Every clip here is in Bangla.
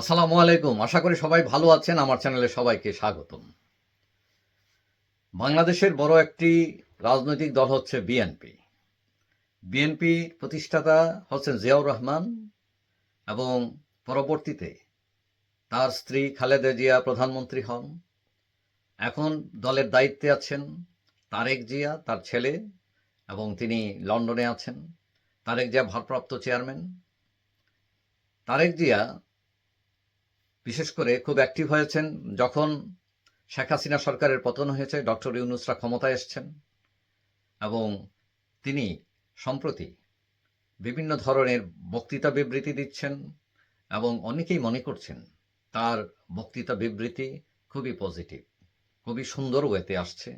আসসালামু আলাইকুম। আশা করি সবাই ভালো আছেন। আমার চ্যানেলে সবাইকে স্বাগতম। বাংলাদেশের বড় একটি রাজনৈতিক দল হচ্ছে বিএনপি। বিএনপি প্রতিষ্ঠাতা হচ্ছেন জিয়াউর রহমান এবং পরবর্তীতে তার স্ত্রী খালেদা জিয়া প্রধানমন্ত্রী হন। এখন দলের দায়িত্বে আছেন তারেক জিয়া, তার ছেলে, এবং তিনি লন্ডনে আছেন। তারেক জিয়া ভারপ্রাপ্ত চেয়ারম্যান। তারেক জিয়া বিশেষ করে খুব অ্যাক্টিভ হয়েছেন যখন শেখ হাসিনা সরকারের পতন হয়েছে, ডক্টর ইউনুসরা ক্ষমতায় এসছেন এবং তিনি সম্প্রতি বিভিন্ন ধরনের বক্তৃতা বিবৃতি দিচ্ছেন এবং অনেকেই মনে করছেন তার বক্তৃতা বিবৃতি খুবই পজিটিভ খুবই সুন্দর ওয়েতে আসছে।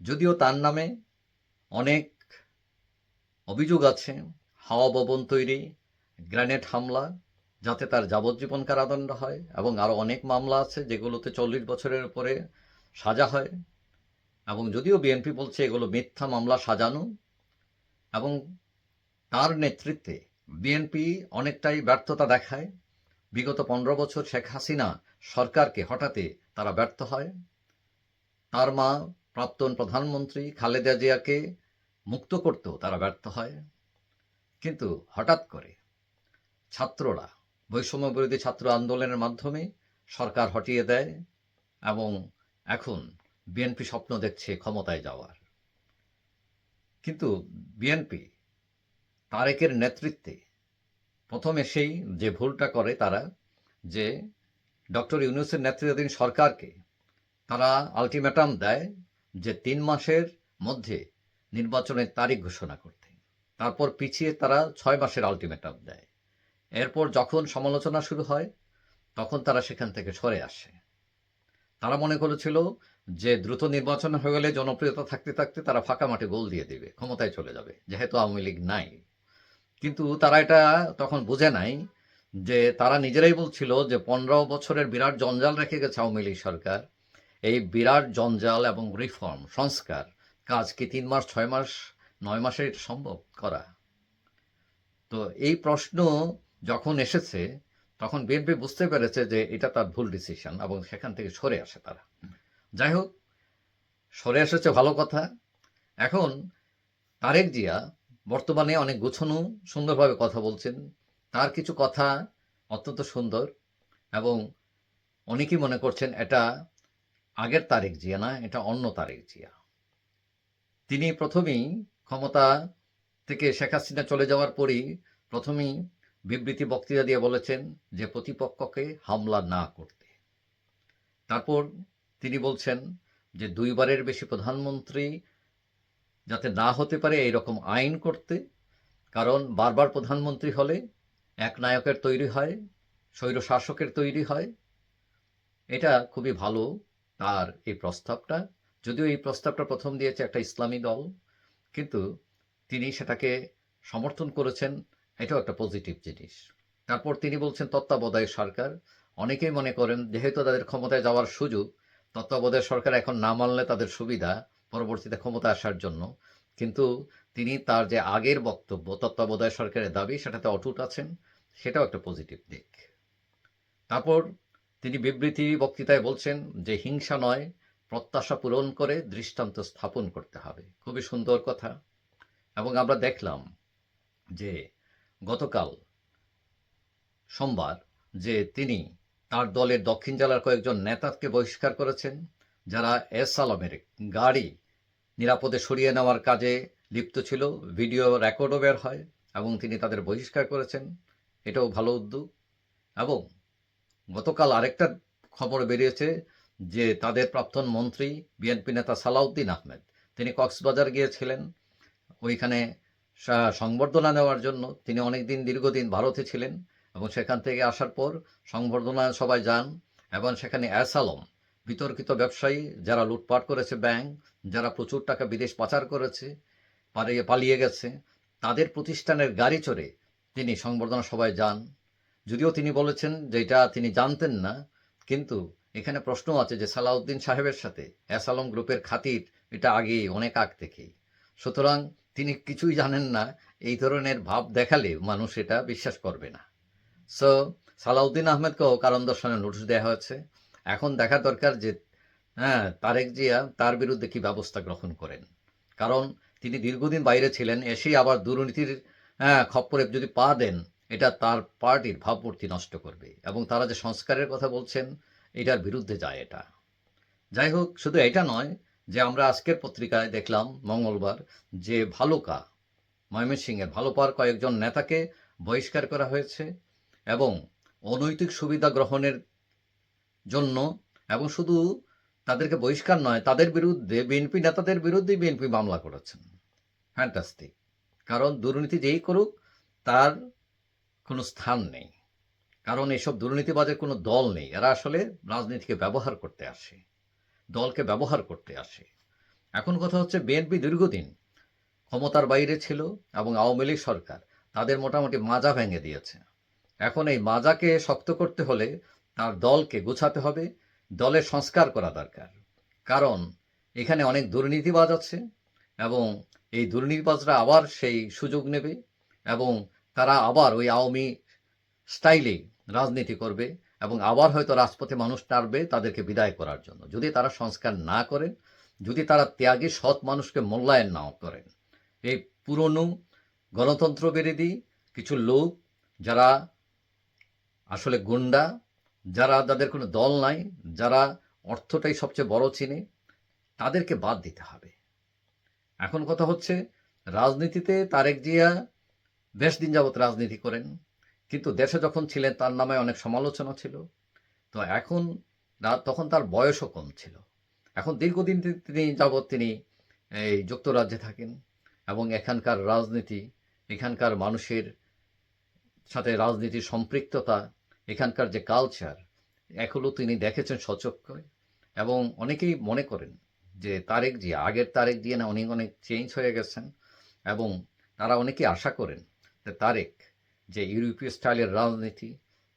যদিও তার নামে অনেক অভিযোগ আছে, হাওয়া ভবন তৈরি, গ্রেনেড হামলা যাতে তার যাবজ্জীবন কারাদণ্ড হয় এবং আরও অনেক মামলা আছে যেগুলোতে চল্লিশ বছরের উপরে সাজা হয়। এবং যদিও বিএনপি বলছে এগুলো মিথ্যা মামলা সাজানো, এবং তার নেতৃত্বে বিএনপি অনেকটাই ব্যর্থতা দেখায়। বিগত পনেরো বছর শেখ হাসিনা সরকারকে হঠাতে তারা ব্যর্থ হয়। তার মা, প্রাক্তন প্রধানমন্ত্রী খালেদা জিয়াকে মুক্ত করতেও তারা ব্যর্থ হয়। কিন্তু হঠাৎ করে ছাত্ররা বৈষম্য বিরোধী ছাত্র আন্দোলনের মাধ্যমে সরকার হটিয়ে দেয় এবং এখন বিএনপি স্বপ্ন দেখছে ক্ষমতায় যাওয়ার। কিন্তু বিএনপি তারেকের নেতৃত্বে প্রথমে সেই যে ভুলটা করে তারা, যে ডক্টর ইউনুসের নেতৃত্বাধীন সরকারকে তারা আলটিমেটাম দেয় যে তিন মাসের মধ্যে নির্বাচনের তারিখ ঘোষণা করতে। তারপর পিছিয়ে তারা ছয় মাসের আলটিমেটাম দেয়। এরপর যখন সমালোচনা শুরু হয়, তখন তারা সেখান থেকে সরে আসে। তারা মনে করেছিল যে দ্রুত নির্বাচন হয়ে গেলে জনপ্রিয়তা থাকতে থাকতে তারা ফাঁকা মাঠে গোল দিয়ে দেবে, ক্ষমতায় চলে যাবে, যেহেতু আওয়ামী লীগ নাই। কিন্তু তারা এটা তখন বুঝে নাই যে তারা নিজেরাই বলছিল যে পনেরো বছরের বিরাট জঞ্জাল রেখে গেছে আওয়ামী লীগ সরকার। এই বিরাট জঞ্জাল এবং রিফর্ম, সংস্কার কাজ কি তিন মাস, ছয় মাস, নয় মাসে সম্ভব করা? তো এই প্রশ্ন যখন এসেছে, তখন বিএনপি বুঝতে পেরেছে যে এটা তার ভুল ডিসিশন এবং সেখান থেকে সরে আসে তারা। যাই হোক, সরে এসেছে ভালো কথা। এখন তারেক জিয়া বর্তমানে অনেক গুছানো, সুন্দরভাবে কথা বলছেন। তার কিছু কথা অত্যন্ত সুন্দর এবং অনেকেই মনে করছেন এটা আগের তারেক জিয়া না, এটা অন্য তারেক জিয়া। তিনি প্রথমেই ক্ষমতা থেকে শেখ হাসিনা চলে যাওয়ার পরই প্রথমেই বিবৃতি বক্তৃতা দিয়ে বলেছেন যে প্রতিপক্ষকে হামলা না করতে। তারপর তিনি বলছেন যে দুইবারের বেশি প্রধানমন্ত্রী যাতে না হতে পারে এই রকম আইন করতে, কারণ বারবার প্রধানমন্ত্রী হলে এক নায়কের তৈরি হয় স্বৈর শাসকের তৈরি হয়। এটা খুবই ভালো তার এই প্রস্তাবটা। যদিও এই প্রস্তাবটা প্রথম দিয়েছে একটা ইসলামী দল, কিন্তু তিনি সেটাকে সমর্থন করেছেন এটাও একটা পজিটিভ জিনিস। তারপর তিনি বলছেন, তত্ত্বাবধায়ক সরকার। অনেকেই মনে করেন, যেহেতু তাদের ক্ষমতায় যাওয়ার সুযোগ, তত্ত্বাবধায়ক সরকার এখন না মানলে তাদের সুবিধা পরবর্তীতে ক্ষমতা আসার জন্য। কিন্তু তিনি তার যে আগের বক্তব্য, তত্ত্বাবধায়ক সরকারের দাবি, সেটাতে অটুট আছেন, সেটাও একটা পজিটিভ দিক। তারপর তিনি বিবৃতি বক্তৃতায় বলছেন যে, হিংসা নয়, প্রত্যাশা পূরণ করে দৃষ্টান্ত স্থাপন করতে হবে। খুবই সুন্দর কথা। এবং আমরা দেখলাম যে গতকাল সোমবার যে তিনি তার দলের দক্ষিণ জেলার কয়েকজন নেতাকে বহিষ্কার করেছেন, যারা এস আলমের গাড়ি নিরাপদে সরিয়ে নেওয়ার কাজে লিপ্ত ছিল, ভিডিও রেকর্ডও বের হয় এবং তিনি তাদের বহিষ্কার করেছেন। এটাও ভালো উদ্যোগ। এবং গতকাল আরেকটা খবর বেরিয়েছে যে তাদের প্রাক্তন মন্ত্রী, বিএনপি নেতা সালাউদ্দিন আহমেদ, তিনি কক্সবাজার গিয়েছিলেন। ওইখানে সংবর্ধনা নেওয়ার জন্য তিনি অনেকদিন দীর্ঘদিন ভারতে ছিলেন এবং সেখান থেকে আসার পর সংবর্ধনা সবাই যান এবং সেখানে অ্যাসালম বিতর্কিত ব্যবসায়ী যারা লুটপাট করেছে ব্যাংক, যারা প্রচুর টাকা বিদেশ পাচার করেছে, পালিয়ে পালিয়ে গেছে, তাদের প্রতিষ্ঠানের গাড়ি চড়ে তিনি সংবর্ধনা সভায় যান। যদিও তিনি বলেছেন যে এটা তিনি জানতেন না, কিন্তু এখানে প্রশ্ন আছে যে সালাউদ্দিন সাহেবের সাথে অ্যাসালম গ্রুপের খাতির এটা আগে অনেক আগ থেকেই। সুতরাং তিনি কিছুই জানেন না, এই ধরনের ভাব দেখালে মানুষ এটা বিশ্বাস করবে না। সো সালাউদ্দিন আহমেদকেও কারণ দর্শনের নোটিশ দেওয়া হয়েছে। এখন দেখা দরকার যে হ্যাঁ তারেক জিয়া তার বিরুদ্ধে কি ব্যবস্থা গ্রহণ করেন। কারণ তিনি দীর্ঘদিন বাইরে ছিলেন, এসেই আবার দুর্নীতির হ্যাঁ খপ্পরে যদি পা দেন, এটা তার পার্টির ভাবমূর্তি নষ্ট করবে এবং তারা যে সংস্কারের কথা বলছেন, এটার বিরুদ্ধে যায় এটা। যাই হোক, শুধু এটা নয় যে আমরা আজকের পত্রিকায় দেখলাম মঙ্গলবার যে ভালুকা, ময়মনসিংহের ভালোপার কয়েকজন নেতাকে বহিষ্কার করা হয়েছে এবং অনৈতিক সুবিধা গ্রহণের জন্য এবং শুধু তাদেরকে বহিষ্কার নয়, তাদের বিরুদ্ধে বিএনপি নেতাদের বিরুদ্ধেই বিএনপি মামলা করেছেন। ফ্যান্টাস্টিক কারণ দুর্নীতি যেই করুক, তার কোনো স্থান নেই। কারণ এসব দুর্নীতিবাজের কোনো দল নেই। এরা আসলে রাজনীতিকে ব্যবহার করতে আসে। দলকে ব্যবহার করতে আসে। এখন কথা হচ্ছে বিএনপি দীর্ঘদিন ক্ষমতার বাইরে ছিল এবং আওয়ামী লীগ সরকার তাদের মোটামুটি মাজা ভেঙে দিয়েছে। এখন এই মাজাকে শক্ত করতে হলে তার দলকে গোছাতে হবে, দলের সংস্কার করা দরকার। কারণ এখানে অনেক দুর্নীতিবাজ আছে এবং এই দুর্নীতিবাজরা আবার সেই সুযোগ নেবে এবং তারা আবার ওই আওয়ামী স্টাইলে রাজনীতি করবে এবং আবার হয়তো রাজপথে মানুষ টারবে তাদেরকে বিদায় করার জন্য। যদি তারা সংস্কার না করেন, যদি তারা ত্যাগী, সৎ মানুষকে মূল্যায়ন নাও করেন, এই পুরনো গণতন্ত্র বিরোধী কিছু লোক যারা আসলে গুন্ডা, যারা যাদের কোনো দল নাই, যারা অর্থটাই সবচেয়ে বড় চিনে, তাদেরকে বাদ দিতে হবে। এখন কথা হচ্ছে, রাজনীতিতে তারেক জিয়া বেশ দিন যাবৎ রাজনীতি করেন। কিন্তু দেশে যখন ছিলেন, তার নামে অনেক সমালোচনা ছিল। তো এখন তখন তার বয়সও কম ছিল। এখন দীর্ঘদিন তিনি যাবৎ তিনি এই যুক্তরাজ্যে থাকেন এবং এখানকার রাজনীতি, এখানকার মানুষের সাথে রাজনীতির সম্পৃক্ততা, এখানকার যে কালচার এগুলো তিনি দেখেছেন সচক্ষে এবং অনেকেই মনে করেন যে তারেক জিয়া আগের তারেক দিয়ে না অনেক অনেক চেঞ্জ হয়ে গেছেন এবং তারা অনেকেই আশা করেন যে তারেক যে ইউরোপীয় স্টাইলের রাজনীতি,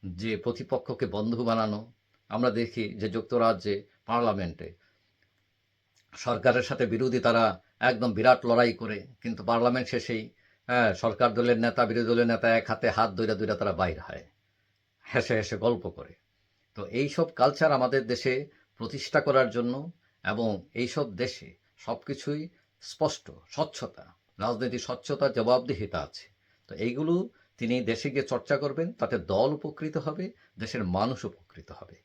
যে প্রতিপক্ষকে বন্ধু বানানো, আমরা দেখি যে যুক্তরাজ্যে পার্লামেন্টে সরকারের সাথে বিরোধী তারা একদম বিরাট লড়াই করে, কিন্তু পার্লামেন্ট শেষেই হ্যাঁ সরকার দলের নেতা, বিরোধী দলের নেতা এক হাতে হাত দইরা দইরা তারা বাইর হয়, হেসে হেসে গল্প করে। তো এই সব কালচার আমাদের দেশে প্রতিষ্ঠা করার জন্য এবং এই সব দেশে সব কিছুই স্পষ্ট, স্বচ্ছতা রাজনীতি স্বচ্ছতা, জবাবদিহিতা আছে। তো এইগুলো তিনি দেশে গিয়ে চর্চা করবেন, তাতে দল উপকৃত হবে, দেশের মানুষ উপকৃত হবে।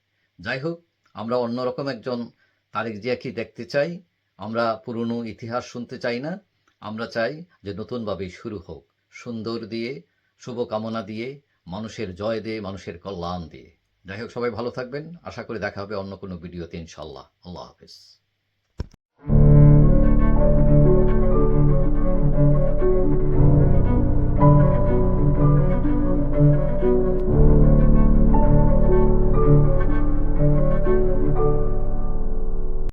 যাই হোক, আমরা অন্যরকম একজন তারেক জিয়াকে দেখতে চাই। আমরা পুরনো ইতিহাস শুনতে চাই না। আমরা চাই যে নতুনভাবেই শুরু হোক। সুন্দর দিয়ে, শুভকামনা দিয়ে, মানুষের জয় দিয়ে, মানুষের কল্যাণ দিয়ে। যাই হোক, সবাই ভালো থাকবেন। আশা করি দেখা হবে অন্য কোনো ভিডিওতে ইনশাল্লাহ আল্লাহ হাফিজ।